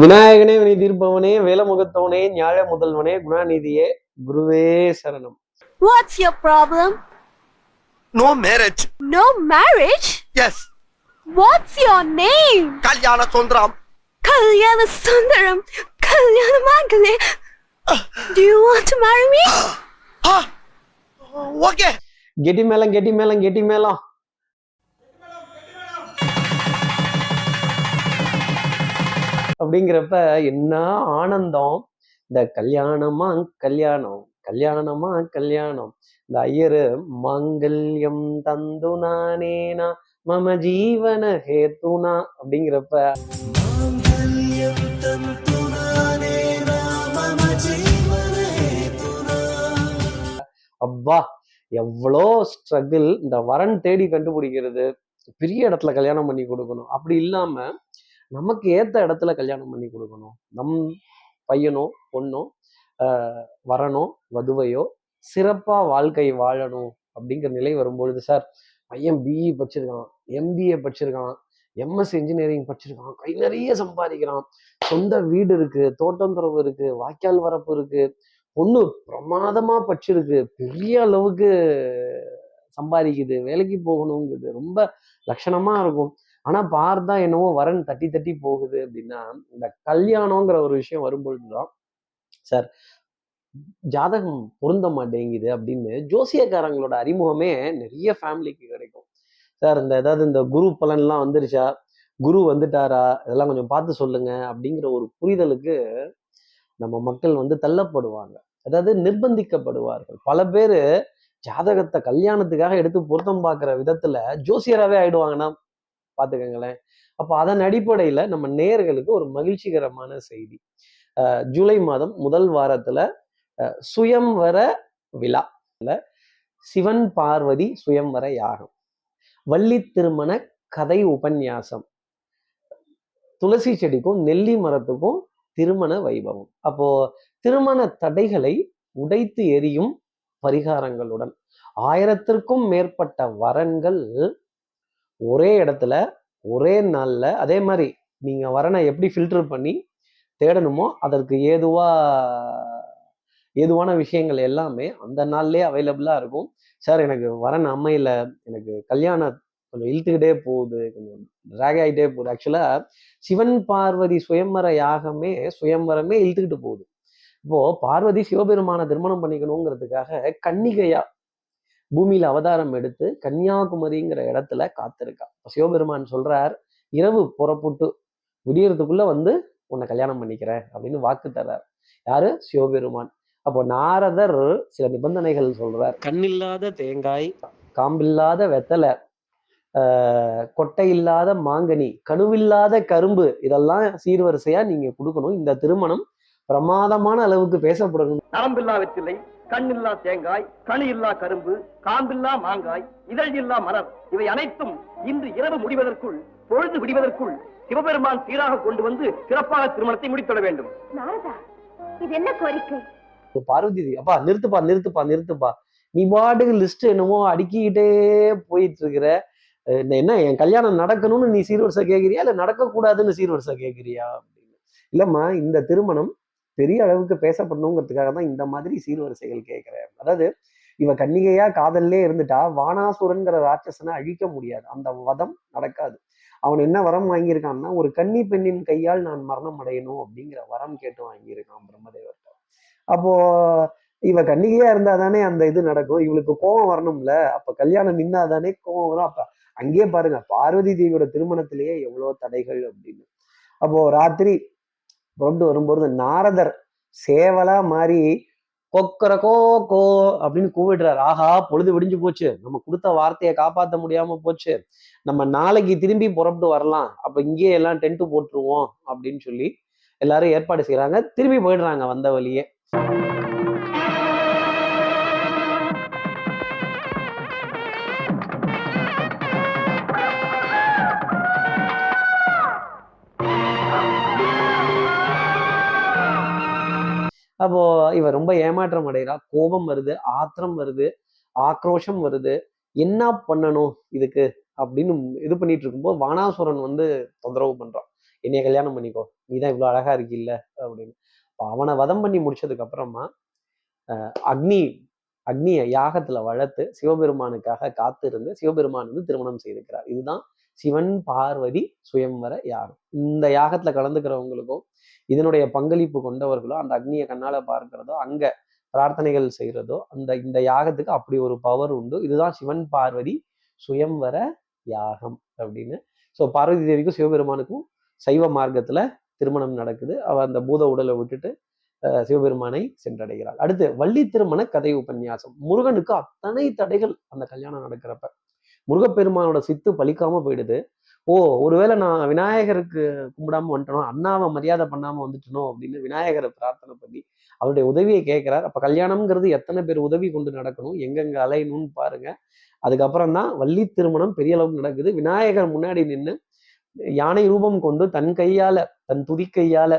விநாயகனே வினை தீர்ப்பவனே வேலமுகத்தவனே ஞாழ முதல்வனே குணாநிதியே குருவே சரணம் What's your problem? No marriage. No marriage? Yes. What's your name? Kalyana Sundram. Kalyana Sundaram. Kalyana Mangale. Do you want to marry me? Ah. Okay. கெட்டி மேளம் கெட்டி மேளம் கெட்டி மேளம் அப்படிங்கிறப்ப என்ன ஆனந்தம்? இந்த கல்யாணமா கல்யாணம் கல்யாணமா கல்யாணம். இந்த ஐயரு மாங்கல்யம் தந்து நானேனா மம ஜீவன ஹேத்துனா அப்படிங்கிறப்ப அப்பா எவ்வளோ ஸ்ட்ரகிள் இந்த வரன் தேடி கண்டுபிடிக்கிறது. பெரிய இடத்துல கல்யாணம் பண்ணி கொடுக்கணும். அப்படி இல்லாம நமக்கு ஏற்ற இடத்துல கல்யாணம் பண்ணி கொடுக்கணும். நம் பையனோ பொண்ணோ வரனோ வதுவையோ சிறப்பாக வாழ்க்கை வாழணும் அப்படிங்கிற நிலை வரும்பொழுது சார் பையன் பிஇ படிச்சிருக்கான் எம்பிஏ படிச்சிருக்கான் எம்எஸ் இன்ஜினியரிங் படிச்சிருக்கான் கை நிறைய சம்பாதிக்கிறான். சொந்த வீடு இருக்கு தோட்டம் துறவு இருக்கு வாய்க்கால் வரப்பு இருக்கு பொண்ணு பிரமாதமா படிச்சிருக்கு பெரிய அளவுக்கு சம்பாதிக்குது வேலைக்கு போகணுங்குது ரொம்ப லட்சணமா இருக்கும். ஆனால் பார்த்தா என்னவோ வரன் தட்டி தட்டி போகுது அப்படின்னா இந்த கல்யாணங்கிற ஒரு விஷயம் வரும்பொழுதுதான் சார் ஜாதகம் பொருந்த மாட்டேங்குது அப்படின்னு ஜோசியக்காரங்களோட அறிமுகமே நிறைய ஃபேமிலிக்கு கிடைக்கும். சார் இந்த ஏதாவது இந்த குரு பலன்லாம் வந்துருச்சா? குரு வந்துட்டாரா? இதெல்லாம் கொஞ்சம் பார்த்து சொல்லுங்க அப்படிங்கிற ஒரு புரிதலுக்கு நம்ம மக்கள் வந்து தள்ளப்படுவாங்க. அதாவது நிர்பந்திக்கப்படுவார்கள். பல பேர் ஜாதகத்தை கல்யாணத்துக்காக எடுத்து பொருத்தம் பார்க்குற விதத்துல ஜோசியராகவே ஆயிடுவாங்கன்னா பார்த்துக்கங்களேன் அப்போ அதன் அடிப்படையில் நம்ம நேர்களுக்கு ஒரு மகிழ்ச்சிகரமான செய்தி. அஹ் ஜூலை மாதம் முதல் வாரத்துல அஹ் சுயம்வர விழா. சிவன் பார்வதி சுயம்வர யாகம். வள்ளி திருமண கதை உபன்யாசம். துளசி செடிக்கும் நெல்லி மரத்துக்கும் திருமண வைபவம். அப்போ திருமண தடைகளை உடைத்து எரியும் பரிகாரங்களுடன் ஆயிரத்திற்கும் மேற்பட்ட வரன்கள் ஒரே இடத்துல ஒரே நாளில் அதே மாதிரி நீங்கள் வரனை எப்படி ஃபில்டர் பண்ணி தேடணுமோ அதற்கு ஏதுவா ஏதுவான விஷயங்கள் எல்லாமே அந்த நாள்லயே அவைலபிளாக இருக்கும். சார் எனக்கு வரன் அம்மையில் எனக்கு கல்யாணம் கொஞ்சம் இழுத்துக்கிட்டே போகுது கொஞ்சம் ட்ராக் ஆகிட்டே போகுது. ஆக்சுவலாக சிவன் பார்வதி சுயம்பர யாகமே சுயம்பரமே இழுத்துக்கிட்டு போகுது. இப்போ பார்வதி சிவபெருமான திருமணம் பண்ணிக்கணுங்கிறதுக்காக கன்னிகையா பூமியில அவதாரம் எடுத்து கன்னியாகுமரிங்கிற இடத்துல காத்திருக்கா. சிவபெருமான் சொல்றார் இரவு புறப்பட்டு விடியறதுக்குள்ள வந்து உன்னை கல்யாணம் பண்ணிக்கிறேன் அப்படின்னு வாக்கு தர்றார். யாரு? சிவபெருமான். அப்போ நாரதர் சில நிபந்தனைகள் சொல்றார். கண்ணில்லாத தேங்காய். காம்பில்லாத வெத்தலை ஆஹ் கொட்டை இல்லாத மாங்கனி கணுவில்லாத கரும்பு இதெல்லாம் சீர்வரிசையா நீங்க கொடுக்கணும். இந்த திருமணம் பிரமாதமான அளவுக்கு பேசப்படணும். நரம்பில்லா வெற்றிலை கண்ணில்லா தேங்காய் கனி இல்லா கரும்பு காம்பில்லா மாங்காய் இதழ் இல்லா மலர். இவை அனைத்தும் இன்று இரவு முடிவதற்குள் பொழுது விடிவதற்குள் சிவபெருமான் சீராக கொண்டு வந்து சிறப்பாக திருமணத்தை முடித்துவிட வேண்டும். இது என்ன கோரிக்கை? பார்வதி அப்பா நிறுத்துப்பா நிறுத்துப்பா நிறுத்துப்பா. நீ பாட்டுக்கு லிஸ்ட் என்னமோ அடுக்கிக்கிட்டே போயிட்டு இருக்கிற என்ன என் கல்யாணம் நடக்கணும்னு நீ சீர்வரிசை கேட்கிறியா இல்ல நடக்கக்கூடாதுன்னு சீர்வரிசை கேட்கிறியா அப்படின்னு இல்லம்மா இந்த திருமணம் பெரிய அளவுக்கு பேசப்படணுங்கிறதுக்காக தான் இந்த மாதிரி சீர்வரிசைகள் கேட்கிறேன். அதாவது இவ கன்னிகையா காதல்லே இருந்துட்டா வானாசுரன்கிற ராட்சசனை அழிக்க முடியாது. அந்த வதம் நடக்காது. அவன் என்ன வரம் வாங்கியிருக்கான்னா ஒரு கன்னி பெண்ணின் கையால் நான் மரணம் அடையணும் அப்படிங்கிற வரம் கேட்டு வாங்கியிருக்கான் பிரம்மதேவர்கிட்ட. அப்போ இவ கன்னிகையா இருந்தா தானே அந்த இது நடக்கும். இவளுக்கு கோபம் வரணும்ல. அப்ப கல்யாணம் நின்னாதானே கோபம் வரும். அப்ப அங்கேயே பாருங்க பார்வதி தேவியோட திருமணத்திலேயே எவ்வளவு தடைகள் அப்படின்னு. அப்போ ராத்திரி கொண்டு வரும்போது நாரதர் சேவலா மாறி கொக்கரகோ கோ அப்படின்னு கூவிடுறாரு. ஆஹா பொழுது விடிஞ்சு போச்சு. நம்ம கொடுத்த வார்த்தையை காப்பாற்ற முடியாம போச்சு. நம்ம நாளைக்கு திரும்பி புறப்பட்டு வரலாம். அப்ப இங்கேயே எல்லாம் டென்ட் போட்டுருவோம் அப்படின்னு சொல்லி எல்லாரும் ஏற்பாடு செய்யறாங்க திரும்பி போயிடுறாங்க வந்த வழியே. அப்போ இவ ரொம்ப ஏமாற்றம் அடைகிறா கோபம் வருது ஆத்திரம் வருது ஆக்ரோஷம் வருது. என்ன பண்ணணும் இதுக்கு? அப்படின்னு இது பண்ணிட்டு இருக்கும்போது வானாசுரன் வந்து தொந்தரவு பண்றான். என்னைய கல்யாணம் பண்ணிக்கோ. நீ தான் இவ்வளோ அழகா இருக்கில்ல? அப்படின்னு. அவனை வதம் பண்ணி முடிச்சதுக்கு அப்புறமா அக்னி அக்னியை யாகத்துல வளர்த்து சிவபெருமானுக்காக காத்திருந்து சிவபெருமான் வந்து திருமணம் செய்திருக்கிறார். இதுதான் சிவன் பார்வதி சுயம்வர யாகம். இந்த யாகத்துல கலந்துக்கிறவங்களுக்கும் இதனுடைய பங்களிப்பு கொண்டவர்களோ அந்த அக்னியை கண்ணால பார்க்கிறதோ அங்க பிரார்த்தனைகள் செய்யறதோ அந்த இந்த யாகத்துக்கு அப்படி ஒரு பவர் உண்டு. இதுதான் சிவன் பார்வதி சுயம்வர யாகம் அப்படின்னு. ஸோ பார்வதி தேவிக்கும் சிவபெருமானுக்கும் சைவ மார்க்கத்துல திருமணம் நடக்குது. அவ அந்த பூத உடலை விட்டுட்டு அஹ், சிவபெருமானை சென்றடைகிறாள். அடுத்து வள்ளி திருமண கதை உபன்யாசம். முருகனுக்கு அத்தனை தடைகள் அந்த கல்யாணம் நடக்கிறப்ப. முருகப்பெருமானோட சித்து பலிக்காம போயிடுது. ஓ ஒருவேளை நான் விநாயகருக்கு கும்பிடாம வந்துட்டனோ அண்ணாவை மரியாதை பண்ணாம வந்துட்டனோ அப்படின்னு விநாயகரை பிரார்த்தனை பண்ணி அவருடைய உதவியை கேட்கிறார். அப்ப கல்யாணம்ங்கிறது எத்தனை பேர் உதவி கொண்டு நடக்கணும் எங்கெங்க அலையணும்னு பாருங்க. அதுக்கப்புறம் தான் வள்ளி திருமணம் பெரிய அளவுக்கு நடக்குது. விநாயகர் முன்னாடி நின்று யானை ரூபம் கொண்டு தன் கையால தன் துதி கையால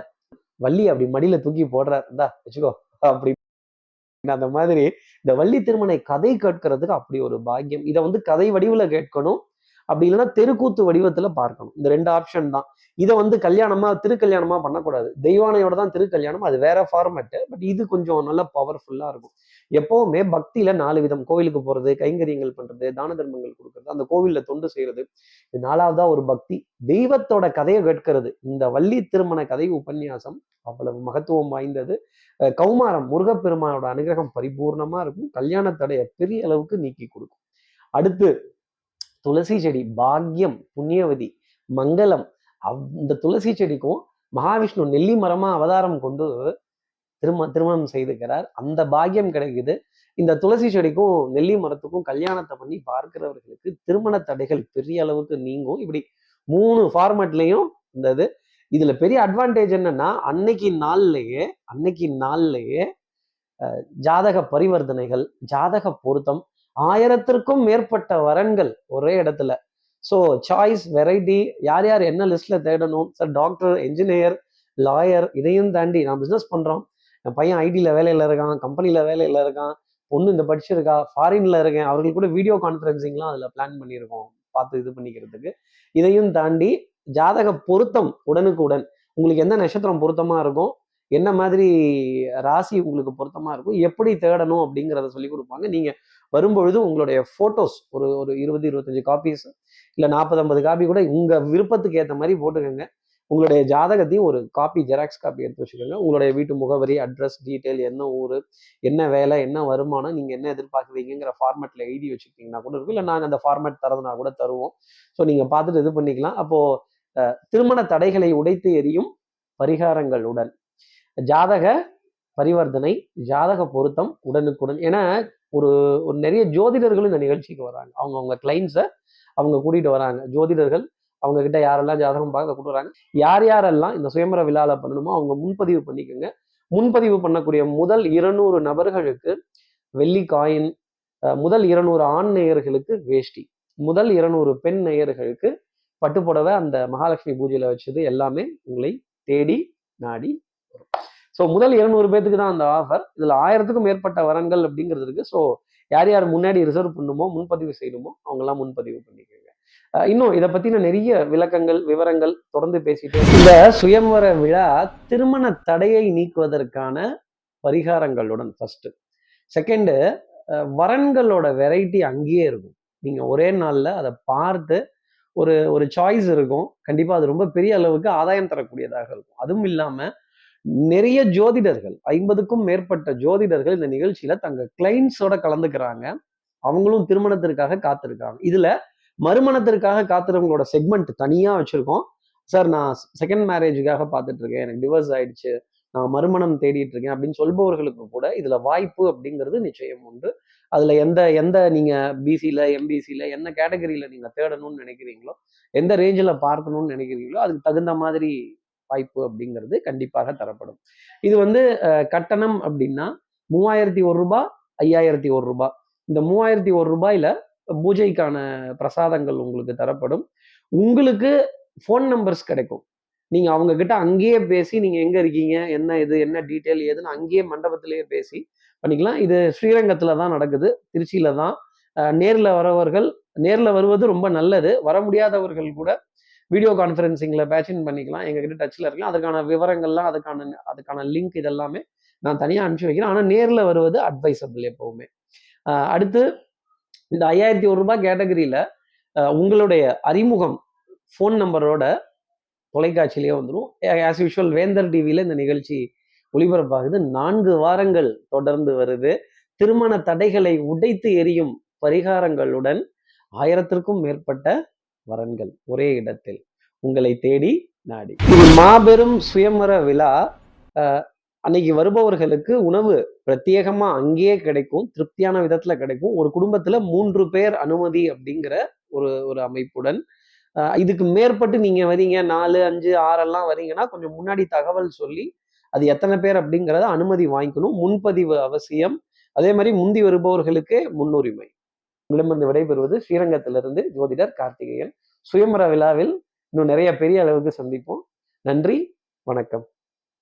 வள்ளி அப்படி மடியில தூக்கி போடுறார். இந்தா வச்சுக்கோ அப்படி அந்த மாதிரி இந்த வள்ளி திருமணை கதை கேட்கறதுக்கு அப்படி ஒரு பாக்கியம். இதை வந்து கதை வடிவுல கேட்கணும். அப்படி இல்லைன்னா தெருக்கூத்து வடிவத்துல பார்க்கணும். இந்த ரெண்டு ஆப்ஷன் தான். இதை வந்து கல்யாணமா திருக்கல்யாணமா பண்ணக்கூடாது. தெய்வானையோட தான் திருக்கல்யாணம். அது வேற ஃபார்மேட்டு பட் இது கொஞ்சம் நல்ல பவர்ஃபுல்லா இருக்கும். எப்பவுமே பக்தியில நாலு விதம். கோவிலுக்கு போறது கைங்கரியங்கள் பண்றது தான தர்மங்கள் கொடுக்கறது அந்த கோவில்ல தொண்டு செய்யறது. இது நாலாவதா ஒரு பக்தி. தெய்வத்தோட கதையை கேட்கிறது. இந்த வள்ளி திருமண கதை உபன்யாசம் அவ்வளவு மகத்துவம் வாய்ந்தது. கௌமாரம் முருகப்பெருமானோட அனுகிரகம் பரிபூர்ணமா இருக்கும். கல்யாண தடையை பெரிய அளவுக்கு நீக்கி கொடுக்கும். அடுத்து துளசி செடி பாக்யம் புண்ணியவதி மங்களம் அவ் இந்த துளசி செடிக்கும் மகாவிஷ்ணு நெல்லி மரமா அவதாரம் கொண்டு திரும திருமணம் செய்துக்கிறார். அந்த பாக்கியம் கிடைக்குது. இந்த துளசி செடிக்கும் நெல்லி மரத்துக்கும் கல்யாணத்தை பண்ணி பார்க்கிறவர்களுக்கு திருமண தடைகள் பெரிய அளவுக்கு நீங்கும். இப்படி மூணு ஃபார்மேட்லயும் இந்த இது. இதுல பெரிய அட்வான்டேஜ் என்னன்னா அன்னைக்கு நாள்லயே அன்னைக்கு நாள்லயே ஜாதக பரிவர்த்தனைகள் ஜாதக பொருத்தம் ஆயிரத்திற்கும் மேற்பட்ட வரன்கள் ஒரே இடத்துல. ஸோ சாய்ஸ் வெரைட்டி யார் யார் என்ன லிஸ்ட்ல தேடணும்? சார் டாக்டர் என்ஜினியர் லாயர் இதையும் தாண்டி நான் பிஸ்னஸ் பண்றோம். என் பையன் ஐடியில் வேலையில் இருக்கான் கம்பெனியில் வேலையில் இருக்கான் பொண்ணு இந்த படிச்சிருக்கா ஃபாரின்ல இருக்கேன். அவர்கள் கூட வீடியோ கான்ஃபரன்சிங்லாம் அதில் பிளான் பண்ணியிருக்கோம். பார்த்து இது பண்ணிக்கிறதுக்கு. இதையும் தாண்டி ஜாதக பொருத்தம் உடனுக்கு உடன் உங்களுக்கு எந்த நட்சத்திரம் பொருத்தமாக இருக்கும் என்ன மாதிரி ராசி உங்களுக்கு பொருத்தமாக இருக்கும் எப்படி தேடணும் அப்படிங்கிறத சொல்லி கொடுப்பாங்க. நீங்கள் வரும்பொழுது உங்களுடைய ஃபோட்டோஸ் ஒரு ஒரு இருபது இருபத்தஞ்சு காப்பீஸ் இல்லை நாற்பது ஐம்பது காப்பி கூட உங்கள் விருப்பத்துக்கு ஏற்ற மாதிரி போட்டுக்கோங்க. உங்களுடைய ஜாதகத்தையும் ஒரு காப்பி ஜெராக்ஸ் காப்பி எடுத்து வச்சுக்கோங்க. உங்களுடைய வீட்டு முகவரி அட்ரஸ் டீட்டெயில் என்ன ஊர் என்ன வேலை என்ன வருமானம் நீங்கள் என்ன எதிர்பார்க்குறீங்கிற ஃபார்மேட்டில் எழுதி வச்சுருக்கீங்கன்னா கூட இருக்கும். இல்லை நாங்கள் அந்த ஃபார்மேட் தரதுனா கூட தருவோம். ஸோ நீங்கள் பார்த்துட்டு இது பண்ணிக்கலாம். அப்போது திருமண தடைகளை உடைத்து எரியும் பரிகாரங்களுடன் ஜாதக பரிவர்த்தனை ஜாதக பொருத்தம் உடனுக்குடன். ஏன்னா ஒரு ஒரு நிறைய ஜோதிடர்களும் இந்த நிகழ்ச்சிக்கு வராங்க. அவங்க அவங்க கிளைண்ட்ஸை அவங்க கூட்டிகிட்டு வராங்க. ஜோதிடர்கள் அவங்க கிட்ட யாரெல்லாம் ஜாதகம் பார்க்க கூட்டு வராங்க யார் யாரெல்லாம் இந்த சுயம்பர விழாவில் பண்ணணுமோ அவங்க முன்பதிவு பண்ணிக்கோங்க. முன்பதிவு பண்ணக்கூடிய முதல் இருநூறு நபர்களுக்கு வெள்ளி காயின் முதல் இருநூறு ஆண் நேயர்களுக்கு வேஷ்டி முதல் இருநூறு பெண் நேயர்களுக்கு பட்டுப்புடவை அந்த மகாலட்சுமி பூஜையில் வச்சது எல்லாமே உங்களை தேடி நாடி வரும். ஸோ முதல் இருநூறு பேத்துக்கு தான் அந்த ஆஃபர் இதில் ஆயிரத்துக்கும் மேற்பட்ட வரன்கள் அப்படிங்கிறது இருக்கு. ஸோ யார் யார் முன்னாடி ரிசர்வ் பண்ணுமோ முன்பதிவு செய்யணுமோ அவங்கெல்லாம் முன்பதிவு பண்ணிக்கோங்க. இன்னும் இதை பற்றின நிறைய விளக்கங்கள் விவரங்கள் தொடர்ந்து பேசிட்டு இந்த சுயம்வர விழா திருமண தடையை நீக்குவதற்கான பரிகாரங்களுடன் ஃபர்ஸ்ட் செகண்டு வரன்களோட வெரைட்டி அங்கேயே இருக்கும். நீங்க ஒரே நாள்ல அதை பார்த்து ஒரு ஒரு சாய்ஸ் இருக்கும். கண்டிப்பா அது ரொம்ப பெரிய அளவுக்கு ஆதாயம் தரக்கூடியதாக இருக்கும். அதுவும் இல்லாமல் நிறைய ஜோதிடர்கள் ஐம்பதுக்கும் மேற்பட்ட ஜோதிடர்கள் இந்த நிகழ்ச்சியில தங்க கிளைண்ட்ஸோட கலந்துக்கிறாங்க. அவங்களும் திருமணத்திற்காக காத்திருக்காங்க. இதுல மறுமணத்திற்காக காத்திருக்கவங்களோட செக்மெண்ட் தனியா வச்சிருக்கோம். சார் நான் செகண்ட் மேரேஜுக்காக பார்த்துட்டு இருக்கேன் எனக்கு டிவோர்ஸ் ஆயிடுச்சு. நான் மறுமணம் தேடிட்டு இருக்கேன் அப்படின்னு சொல்பவர்களுக்கு கூட இதுல வாய்ப்பு அப்படிங்கிறது நிச்சயம் உண்டு. அதுல எந்த எந்த நீங்க பிசியில எம்பிசியில என்ன கேட்டகரியில நீங்க தேடணும்னு நினைக்கிறீங்களோ எந்த ரேஞ்சில் பார்க்கணும்னு நினைக்கிறீங்களோ அதுக்கு தகுந்த மாதிரி வாய்ப்பு அப்படிங்கிறது கண்டிப்பாக தரப்படும். இது வந்து கட்டணம் அப்படின்னா மூவாயிரத்தி ஒரு ரூபாய் ஐயாயிரத்தி ஒரு ரூபாய் இந்த மூவாயிரத்தி ஒரு ரூபாயில பூஜைக்கான பிரசாதங்கள் உங்களுக்கு தரப்படும். உங்களுக்கு ஃபோன் நம்பர்ஸ் கிடைக்கும். நீங்க அவங்க கிட்ட அங்கேயே பேசி நீங்க எங்க இருக்கீங்க என்ன இது என்ன டீட்டெயில் ஏதுன்னு அங்கேயே மண்டபத்திலேயே பேசி பண்ணிக்கலாம். இது ஸ்ரீரங்கத்துல தான் நடக்குது. திருச்சியில தான். நேரில் நேர்ல வரவர்கள் நேர்ல வருவது ரொம்ப நல்லது. வர முடியாதவர்கள் கூட வீடியோ கான்ஃபரன்சிங்கில் பேட்சின் பண்ணிக்கலாம். எங்ககிட்ட டச்சில் இருக்கலாம். அதுக்கான விவரங்கள்லாம் அதுக்கான அதுக்கான லிங்க் இதெல்லாமே நான் தனியாக அனுப்பிச்சி வைக்கிறேன். ஆனால் நேரில் வருவது அட்வைசபிள் எப்போவுமே. அடுத்து இந்த ஐயாயிரத்தி ஒரு ரூபாய் கேட்டகரியில் உங்களுடைய அறிமுகம் ஃபோன் நம்பரோட தொலைக்காட்சியிலேயே வந்துடும் ஆஸ் யூஷுவல் வேந்தர் டிவியில் இந்த நிகழ்ச்சி ஒளிபரப்பாகுது. நான்கு வாரங்கள் தொடர்ந்து வருது. திருமண தடைகளை உடைத்து எரியும் பரிகாரங்களுடன் ஆயிரத்திற்கும் மேற்பட்ட வரன்கள் ஒரே இடத்தில் உங்களை தேடி நாடி. இது மாபெரும் சுயமர விழா. அன்னைக்கு வருபவர்களுக்கு உணவு பிரத்யேகமா அங்கேயே கிடைக்கும் திருப்தியான விதத்துல கிடைக்கும். ஒரு குடும்பத்துல மூன்று பேர் அனுமதி அப்படிங்கிற ஒரு ஒரு அமைப்புடன் இதுக்கு மேற்பட்டு நீங்க வரீங்க நாலு அஞ்சு ஆறெல்லாம் வரீங்கன்னா கொஞ்சம் முன்னாடி தகவல் சொல்லி அது எத்தனை பேர் அப்படிங்கிறத அனுமதி வாங்கிக்கணும். முன்பதிவு அவசியம். அதே மாதிரி முந்தி வருபவர்களுக்கு முன்னுரிமை. உங்களிடமிருந்து விடைபெறுவது ஸ்ரீரங்கத்திலிருந்து ஜோதிடர் கார்த்திகேயன். சுயமர விழாவில் இன்னும் நிறைய பெரிய அளவுக்கு சந்திப்போம். நன்றி வணக்கம்.